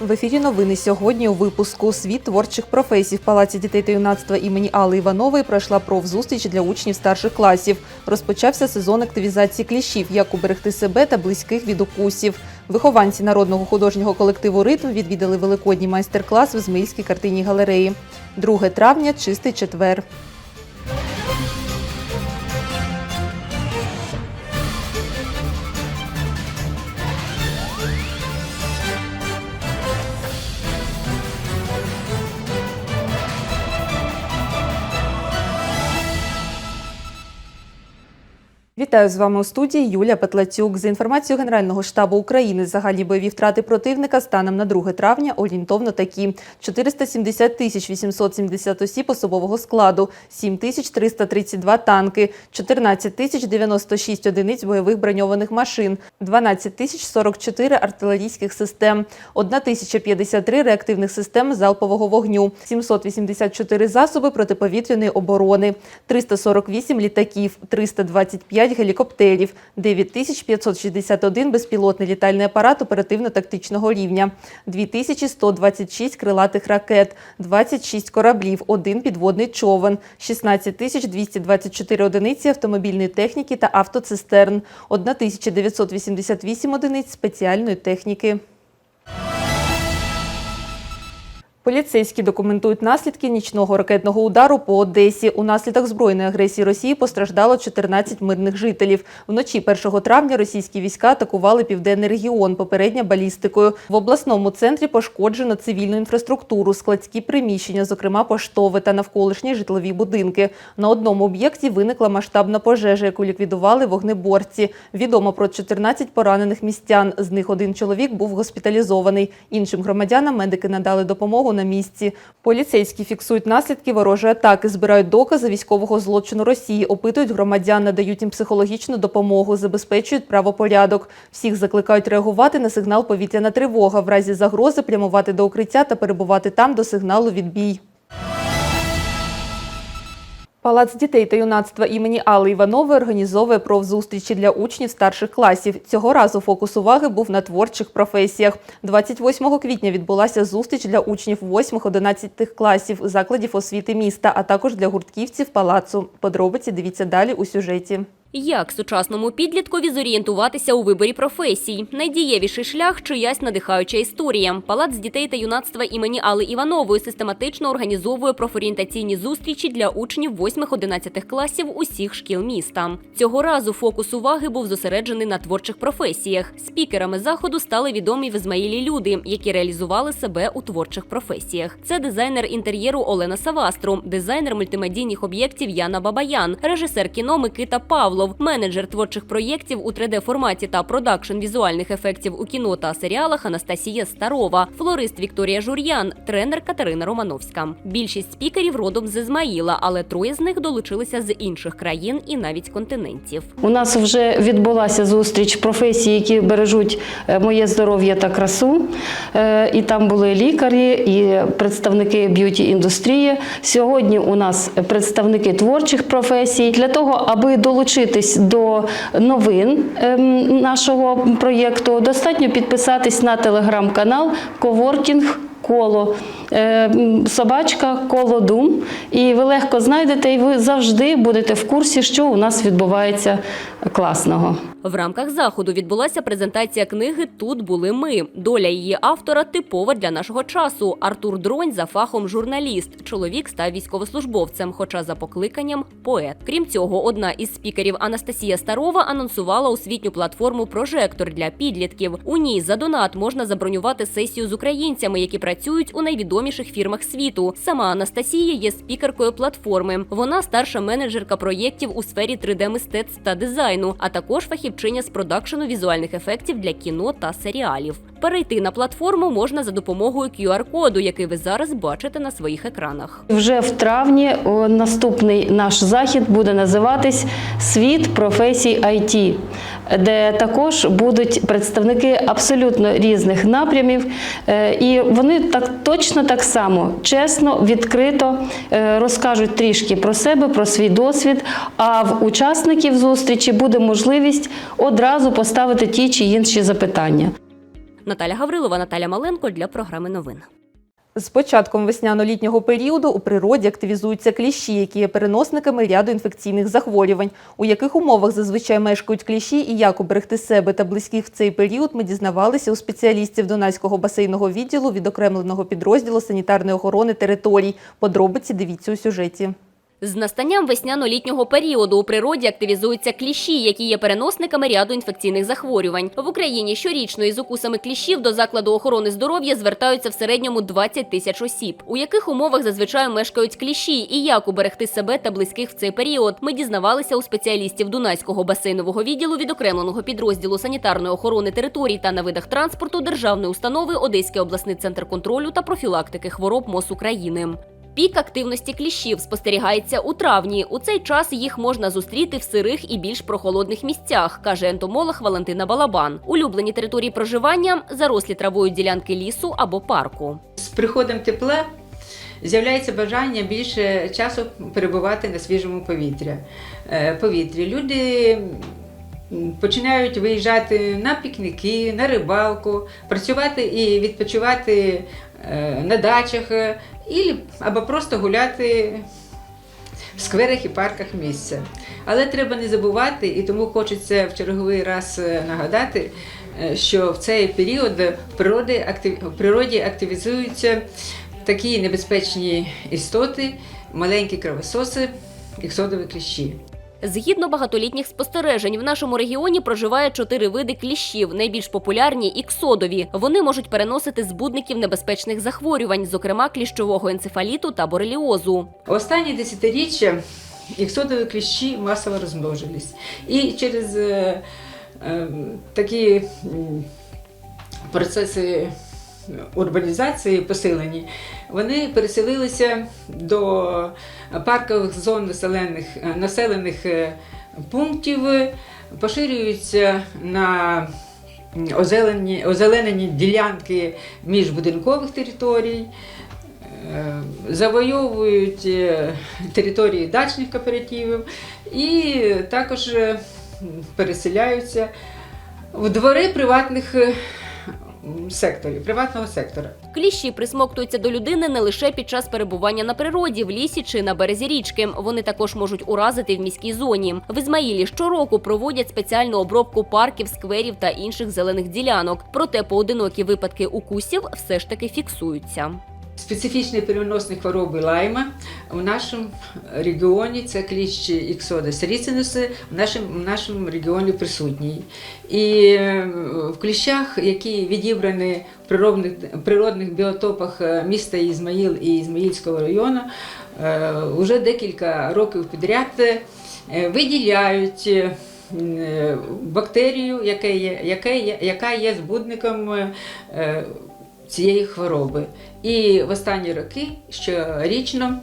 В ефірі новини сьогодні у випуску Світ творчих професій в Палаці дітей та юнацтва імені Алли Іванової пройшла профзустріч для учнів старших класів. Розпочався сезон активізації кліщів, як уберегти себе та близьких від укусів. Вихованці народного художнього колективу Ритм відвідали великодній майстер-клас в Ізмаїльській картинній галереї. 2 травня чистий четвер. Вітаю з вами у студії Юлія Петлацюк. За інформацією Генерального штабу України, загальні бойові втрати противника станом на 2 травня орієнтовно такі: 470 тисяч 870 осіб особового складу, 7 тисяч 332 танки, 14 тисяч 96 одиниць бойових броньованих машин, 12 тисяч 44 артилерійських систем, 1 тисяча 53 реактивних систем залпового вогню, 784 засоби протиповітряної оборони, 348 літаків, 325 гелікоптерів, 9561 безпілотний літальний апарат оперативно-тактичного рівня, 2126 крилатих ракет, 26 кораблів, 1 підводний човен, 16224 одиниці автомобільної техніки та автоцистерн, 1988 одиниць спеціальної техніки. Поліцейські документують наслідки нічного ракетного удару по Одесі. Унаслідок збройної агресії Росії постраждало 14 мирних жителів. Вночі 1 травня російські війська атакували південний регіон, попередньо балістикою. В обласному центрі пошкоджено цивільну інфраструктуру, складські приміщення, зокрема поштове та навколишні житлові будинки. На одному об'єкті виникла масштабна пожежа, яку ліквідували вогнеборці. Відомо про 14 поранених містян. З них один чоловік був госпіталізований. Іншим громадянам медики надали допомогу на місці. Поліцейські фіксують наслідки ворожої атаки, збирають докази військового злочину Росії, опитують громадян, надають їм психологічну допомогу, забезпечують правопорядок. Всіх закликають реагувати на сигнал повітряна тривога, в разі загрози прямувати до укриття та перебувати там до сигналу відбій. Палац дітей та юнацтва імені Алли Іванової організовує профзустрічі для учнів старших класів. Цього разу фокус уваги був на творчих професіях. 28 квітня відбулася зустріч для учнів 8-11 класів закладів освіти міста, а також для гуртківців палацу. Подробиці дивіться далі у сюжеті. Як сучасному підліткові зорієнтуватися у виборі професій? Найдієвіший шлях чиясь надихаюча історія. Палац дітей та юнацтва імені Алли Іванової систематично організовує профорієнтаційні зустрічі для учнів 8-11 класів усіх шкіл міста. Цього разу фокус уваги був зосереджений на творчих професіях. Спікерами заходу стали відомі в Ізмаїлі люди, які реалізували себе у творчих професіях. Це дизайнер інтер'єру Олена Савастру, дизайнер мультимедійних об'єктів Яна Бабаян, режисер кіно Микита Павлов, менеджер творчих проєктів у 3D-форматі та продакшн візуальних ефектів у кіно та серіалах Анастасія Старова, флорист Вікторія Жур'ян, тренер Катерина Романовська. Більшість спікерів родом з Ізмаїла, але троє з них долучилися з інших країн і навіть континентів. У нас вже відбулася зустріч професій, які бережуть е, моє здоров'я та красу. Е, І там були лікарі, і представники б'юті індустрії. Сьогодні у нас представники творчих професій для того, аби долучитись до новин ем, нашого проєкту, достатньо підписатись на телеграм-канал Коворкінг. Коло е, собачка, коло дум, і ви легко знайдете, і ви завжди будете в курсі, що у нас відбувається класного. В рамках заходу відбулася презентація книги Тут були ми. Доля її автора типова для нашого часу. Артур Дронь за фахом журналіст. Чоловік став військовослужбовцем, хоча за покликанням поет. Крім цього, одна із спікерів Анастасія Старова анонсувала освітню платформу Прожектор для підлітків. У ній за донат можна забронювати сесію з українцями, які працюють у найвідоміших фірмах світу. Сама Анастасія є спікеркою платформи. Вона старша менеджерка проєктів у сфері 3D-мистецтв та дизайну, а також фахівчиня з продакшену візуальних ефектів для кіно та серіалів. Перейти на платформу можна за допомогою QR-коду, який ви зараз бачите на своїх екранах. Вже в травні наступний наш захід буде називатись Світ професій IT, де також будуть представники абсолютно різних напрямів, Е, і вони так точно так само чесно, відкрито е, розкажуть трішки про себе, про свій досвід. А в учасників зустрічі буде можливість одразу поставити ті чи інші запитання. Наталя Гаврилова, Наталя Маленко для програми новин. З початком весняно-літнього періоду у природі активізуються кліщі, які є переносниками ряду інфекційних захворювань. У яких умовах зазвичай мешкають кліщі і як уберегти себе та близьких в цей період, ми дізнавалися у спеціалістів Донацького басейного відділу відокремленого підрозділу санітарної охорони територій. Подробиці дивіться у сюжеті. З настанням весняно-літнього періоду у природі активізуються кліщі, які є переносниками ряду інфекційних захворювань. В Україні щорічно із укусами кліщів до закладу охорони здоров'я звертаються в середньому 20 тисяч осіб. У яких умовах зазвичай мешкають кліщі і як уберегти себе та близьких в цей період, ми дізнавалися у спеціалістів Дунайського басейнового відділу відокремленого підрозділу санітарної охорони територій та на видах транспорту державної установи Одеський обласний центр контролю та профілактики хвороб МОЗ України. Пік активності кліщів спостерігається у травні. У цей час їх можна зустріти в сирих і більш прохолодних місцях, каже ентомолог Валентина Балабан. Улюблені території проживання зарослі травою ділянки лісу або парку. З приходом тепла з'являється бажання більше часу перебувати на свіжому повітря. е, повітрі. Люди починають виїжджати на пікніки, на рибалку, працювати і відпочивати е, на дачах, і- або просто гуляти в скверах і парках місця. Але треба не забувати, і тому хочеться в черговий раз е, нагадати, е, що в цей період в природі, активізуються такі небезпечні істоти, маленькі кровососи, іксодові кліщі. Згідно багатолітніх спостережень, в нашому регіоні проживає чотири види кліщів. Найбільш популярні іксодові. Вони можуть переносити збудників небезпечних захворювань, зокрема кліщового енцефаліту та бореліозу. Останні десятиріччя іксодові кліщі масово розмножились. І через е, е, такі процеси урбанізації посилені, вони переселилися до паркових зон населених, е, населених е, пунктів, поширюються на озелені, озеленені ділянки міжбудинкових територій. Е, завойовують е, території дачних кооперативів і також е, переселяються в двори приватних е, секторів, приватного сектора. Кліщі присмоктуються до людини не лише під час перебування на природі, в лісі чи на березі річки. Вони також можуть уразити в міській зоні. В Ізмаїлі щороку проводять спеціальну обробку парків, скверів та інших зелених ділянок. Проте поодинокі випадки укусів все ж таки фіксуються. Специфічні переносні хвороби лайма в нашому регіоні це кліщ іксодес ріцинус в нашому, в нашому регіоні присутній. І е, в кліщах, які відібрані в природних, природних біотопах е, міста Ізмаїл і Ізмаїльського району, вже декілька років підряд е, виділяють. е, е, Бактерію, яка є, яка є, збудником е, цієї хвороби. І в останні роки щорічно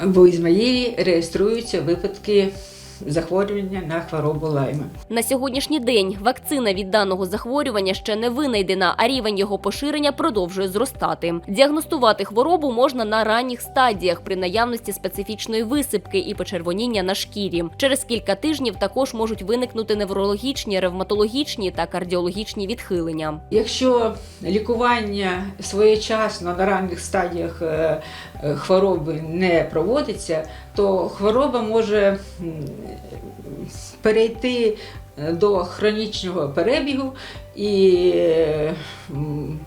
в Ізмаїлі реєструються випадки захворювання на хворобу лайма. На сьогоднішній день вакцина від даного захворювання ще не винайдена, а рівень його поширення продовжує зростати. Діагностувати хворобу можна на ранніх стадіях при наявності специфічної висипки і почервоніння на шкірі. Через кілька тижнів також можуть виникнути неврологічні, ревматологічні та кардіологічні відхилення. Якщо лікування своєчасно на ранніх стадіях е, хвороби не проводиться, то хвороба може перейти е, до хронічного перебігу і е,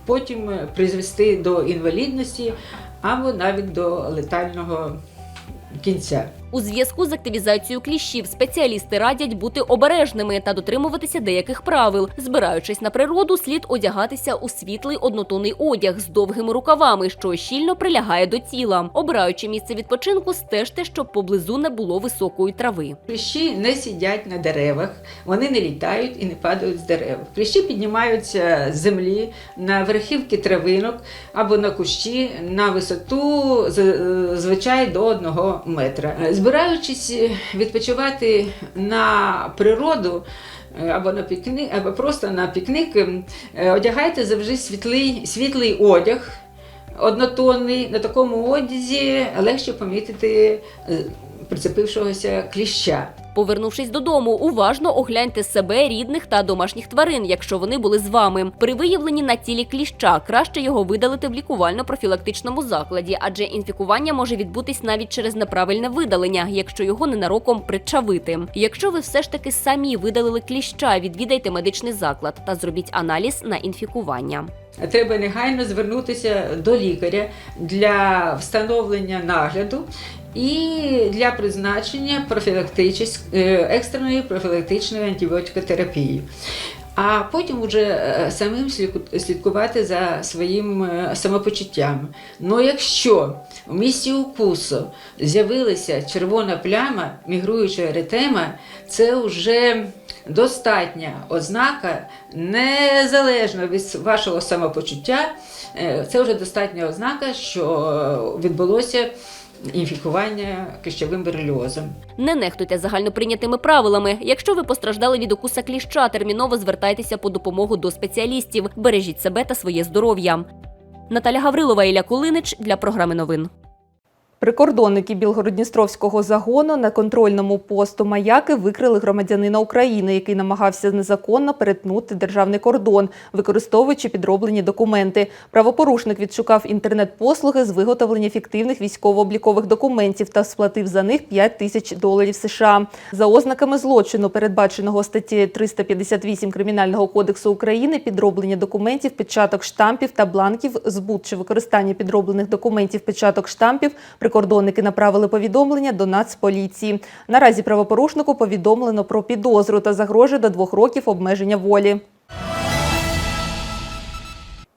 потім призвести до інвалідності або навіть до летального кінця. У зв'язку з активізацією кліщів спеціалісти радять бути обережними та дотримуватися деяких правил. Збираючись на природу, слід одягатися у світлий однотонний одяг з довгими рукавами, що щільно прилягає до тіла. Обираючи місце відпочинку, стежте, щоб поблизу не було високої трави. Кліщі не сидять на деревах, вони не літають і не падають з дерев. Кліщі піднімаються з землі на верхівки травинок або на кущі на висоту звичай до одного метра. Збираючись відпочивати на природу. е, Або на пікник, або просто на пікник, е, одягайте завжди світлий, світлий одяг, однотонний. На такому одязі легше помітити е, прицепившогося кліща. Повернувшись додому, уважно огляньте себе, рідних та домашніх тварин, якщо вони були з вами. При виявленні на тілі кліща краще його видалити в лікувально-профілактичному закладі, адже інфікування може відбутись навіть через неправильне видалення, якщо його ненароком причавити. Якщо ви все ж таки самі видалили кліща, відвідайте медичний заклад та зробіть аналіз на інфікування. Треба негайно звернутися до лікаря для встановлення нагляду і для призначення е, екстреної профілактичної антибіотикотерапії. А потім уже е, самим слідкувати за своїм е, самопочуттям. Ну якщо в місці укусу з'явилася червона пляма, мігруюча еретема, це вже достатня ознака, незалежно від вашого самопочуття, це вже достатня ознака, що відбулося інфікування кищовим бореліозом. Не нехтуйте загальноприйнятими правилами. Якщо ви постраждали від укуса кліща, терміново звертайтеся по допомогу до спеціалістів. Бережіть себе та своє здоров'я. Наталя Гаврилова, Ілля Кулинич для програми новин. Прикордонники Білгородністровського загону на контрольному посту Маяки викрили громадянина України, який намагався незаконно перетнути державний кордон, використовуючи підроблені документи. Правопорушник відшукав інтернет-послуги з виготовлення фіктивних військово-облікових документів та сплатив за них 5 тисяч доларів США. За ознаками злочину, передбаченого статті 358 Кримінального кодексу України, підроблення документів, печаток штампів та бланків, збут чи використання підроблених документів, печаток штампів прикордонники направили повідомлення до Нацполіції. Наразі правопорушнику повідомлено про підозру та загрожує до двох років обмеження волі.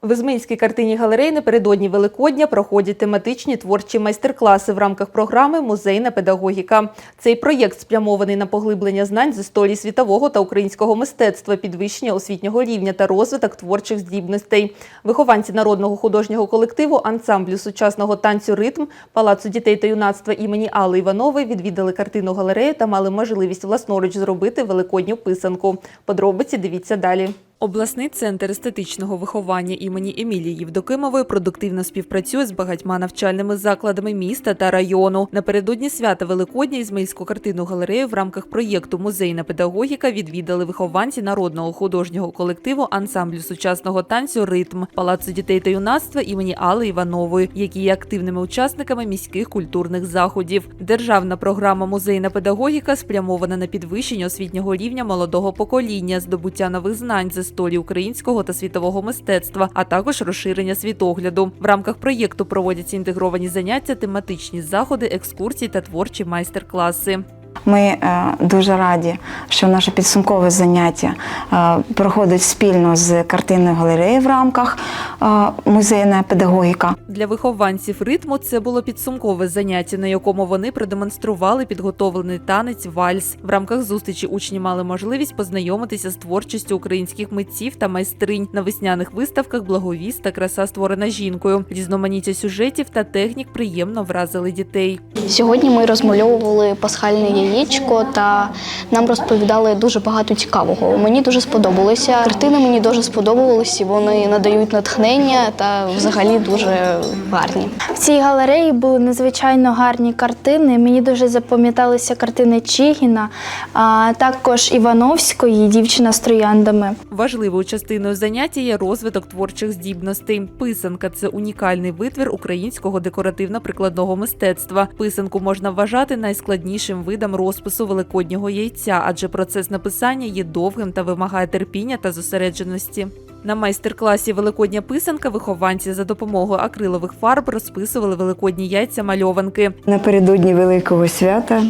В Ізмаїльській картині галереї напередодні Великодня проходять тематичні творчі майстер-класи в рамках програми Музейна педагогіка. Цей проєкт спрямований на поглиблення знань з історії світового та українського мистецтва, підвищення освітнього рівня та розвиток творчих здібностей. Вихованці народного художнього колективу ансамблю сучасного танцю Ритм Палацу дітей та юнацтва імені Алли Іванової відвідали картину галерею та мали можливість власноруч зробити великодню писанку. Подробиці дивіться далі. Обласний центр естетичного виховання імені Емілії Євдокимової продуктивно співпрацює з багатьма навчальними закладами міста та району. Напередодні свята Великодня Ізмаїльську картинну галерею в рамках проєкту Музейна педагогіка відвідали вихованці народного художнього колективу ансамблю сучасного танцю Ритм Палацу дітей та юнацтва імені Алли Іванової, які є активними учасниками міських культурних заходів. Державна програма Музейна педагогіка спрямована на підвищення освітнього рівня молодого покоління, здобуття нових знань з історії українського та світового мистецтва, а також розширення світогляду. В рамках проєкту проводяться інтегровані заняття, тематичні заходи, екскурсії та творчі майстер-класи. Ми е, дуже раді, що наше підсумкове заняття е, проходить спільно з картинною галереєю в рамках е, музейна педагогіка. Для вихованців ритму це було підсумкове заняття, на якому вони продемонстрували підготовлений танець вальс. В рамках зустрічі учні мали можливість познайомитися з творчістю українських митців та майстринь на весняних виставках Благовіст та краса створена жінкою. Різноманіття сюжетів та технік приємно вразили дітей. Сьогодні ми розмальовували пасхальне яєчко та нам розповідали дуже багато цікавого. Мені дуже сподобалося. Картини мені дуже сподобалися, вони надають натхнення та взагалі дуже гарні. В цій галереї були надзвичайно гарні картини. Мені дуже запам'яталися картини Чигіна, а також Івановської дівчина з трояндами. Важливою частиною заняття є розвиток творчих здібностей. Писанка це унікальний витвір українського декоративно-прикладного мистецтва. Писанку можна вважати найскладнішим видом розпису великоднього яйця, адже процес написання є довгим та вимагає терпіння та зосередженості. На майстер-класі Великодня писанка вихованці за допомогою акрилових фарб розписували великодні яйця мальованки. Напередодні Великого свята,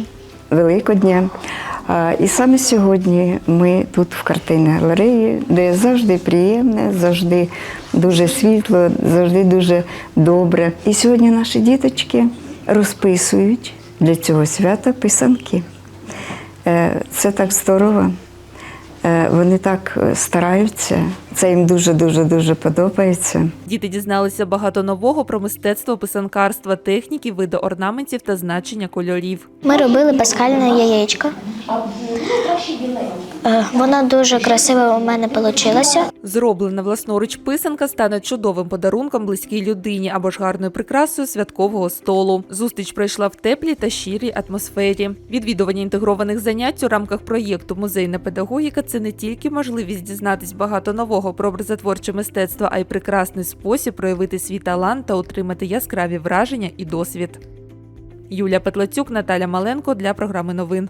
Великодня. І саме сьогодні ми тут в картинній галереї, де завжди приємне, завжди дуже світло, завжди дуже добре. І сьогодні наші діточки розписують для цього свята писанки. Е, Це так здорово. Е, Вони так е, стараються. Це їм дуже дуже дуже подобається. Діти дізналися багато нового про мистецтво писанкарства, техніки, види орнаментів та значення кольорів. Ми робили пасхальне яєчко. Е, Воно дуже красиве у мене вийшло. Зроблена власноруч писанка стане чудовим подарунком близькій людині або ж гарною прикрасою святкового столу. Зустріч пройшла в теплій та щирій атмосфері. Відвідування інтегрованих занять у рамках проєкту Музейна педагогіка це не тільки можливість дізнатись багато нового про образотворче мистецтво, а й прекрасний спосіб проявити свій талант та отримати яскраві враження і досвід. Юлія Петлацюк, Наталя Маленко для програми новин.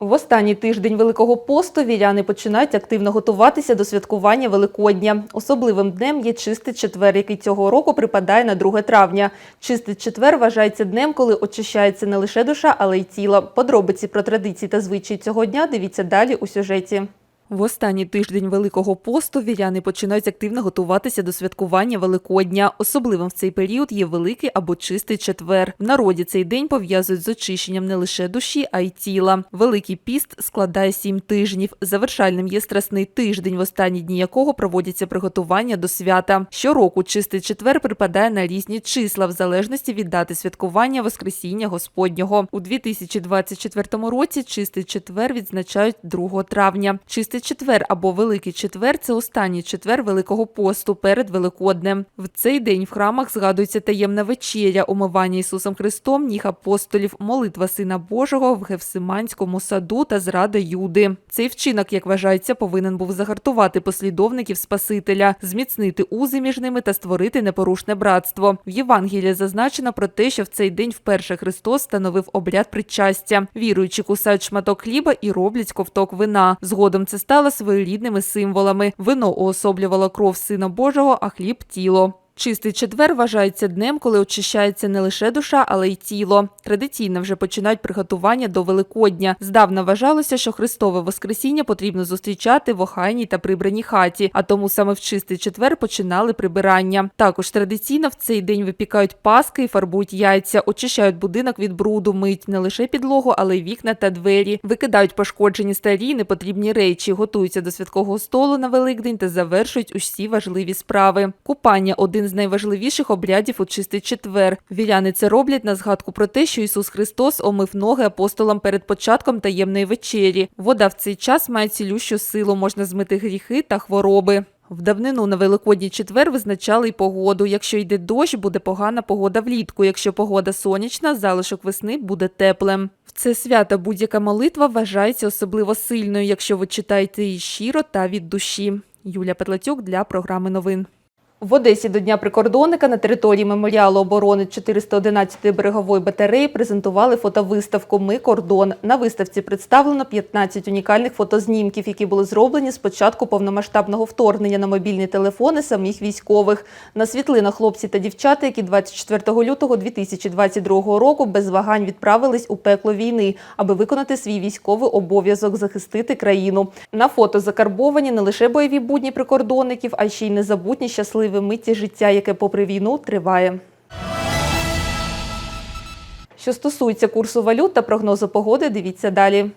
В останній тиждень Великого посту віряни починають активно готуватися до святкування Великодня. Особливим днем є чистий четвер, який цього року припадає на 2 травня. Чистий четвер вважається днем, коли очищається не лише душа, але й тіло. Подробиці про традиції та звичаї цього дня дивіться далі у сюжеті. В останній тиждень Великого посту віряни починають активно готуватися до святкування Великодня. Особливим в цей період є великий або чистий четвер. В народі цей день пов'язують з очищенням не лише душі, а й тіла. Великий піст складає сім тижнів. Завершальним є страсний тиждень, в останні дні якого проводяться приготування до свята. Щороку чистий четвер припадає на різні числа, в залежності від дати святкування Воскресіння Господнього. У 2024 році чистий четвер відзначають 2 травня. Чистий четвер або Великий четвер це останній четвер Великого посту перед Великоднем. В цей день в храмах згадується таємна вечеря, умивання Ісусом Христом, ніг апостолів, молитва Сина Божого в Гевсиманському саду та зрада Юди. Цей вчинок, як вважається, повинен був загартувати послідовників Спасителя, зміцнити узи між ними та створити непорушне братство. В Євангелії зазначено про те, що в цей день вперше Христос становив обряд причастя. Віруючі кусають шматок хліба і роблять ковток вина. Згодом це стало своєрідними символами. Вино уособлювало кров Сина Божого, а хліб тіло. Чистий четвер вважається днем, коли очищається не лише душа, але й тіло. Традиційно вже починають приготування до Великодня. Здавна вважалося, що Христове Воскресіння потрібно зустрічати в охайній та прибраній хаті, а тому саме в чистий четвер починали прибирання. Також традиційно в цей день випікають паски і фарбують яйця, очищають будинок від бруду, мить не лише підлогу, але й вікна та двері, викидають пошкоджені старі й непотрібні речі, готуються до святкового столу на Великдень та завершують усі важливі справи. Купання один з найважливіших обрядів у чистий четвер. Віряни це роблять на згадку про те, що Ісус Христос омив ноги апостолам перед початком таємної вечері. Вода в цей час має цілющу силу, можна змити гріхи та хвороби. В давнину на Великодній четвер визначали й погоду. Якщо йде дощ, буде погана погода влітку. Якщо погода сонячна, залишок весни буде теплим. В це свято будь-яка молитва вважається особливо сильною, якщо ви читаєте її щиро та від душі. Юлія Петлацюк для програми новин. В Одесі до Дня прикордонника на території меморіалу оборони 411-ї берегової батареї презентували фотовиставку Ми кордон. На виставці представлено 15 унікальних фотознімків, які були зроблені з початку повномасштабного вторгнення на мобільні телефони самих військових. На світлинах хлопці та дівчата, які 24 лютого 2022 року без вагань відправились у пекло війни, аби виконати свій військовий обов'язок захистити країну. На фото закарбовані не лише бойові будні прикордонників, а ще й незабутні щасливі миті життя, яке попри війну триває. Що стосується курсу валют та прогнозу погоди, дивіться далі.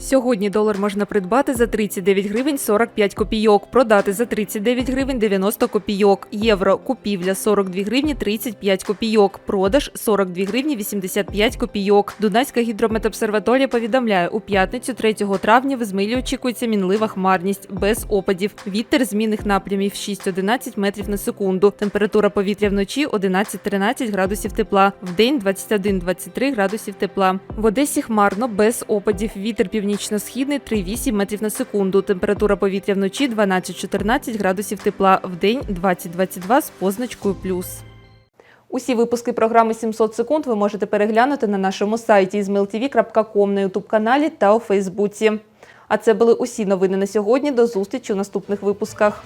Сьогодні долар можна придбати за 39 гривень 45 копійок, продати за 39 гривень 90 копійок. Євро купівля 42 гривні 35 копійок, продаж 42 гривні 85 копійок. Дунайська гідрометобсерваторія повідомляє, у п'ятницю 3 травня в Ізмаїлі очікується мінлива хмарність без опадів. Вітер змінних напрямів 6-11 метрів на секунду. Температура повітря вночі 11-13 градусів тепла. Вдень 21-23 градусів тепла. В Одесі хмарно без опадів. Вітер північно-східний 3,8 метрів на секунду. Температура повітря вночі 12-14 градусів тепла. Вдень 20-22 з позначкою плюс. Усі випуски програми 700 секунд ви можете переглянути на нашому сайті izmailtv.com, на ютуб-каналі та у Фейсбуці. А це були усі новини на сьогодні. До зустрічі у наступних випусках.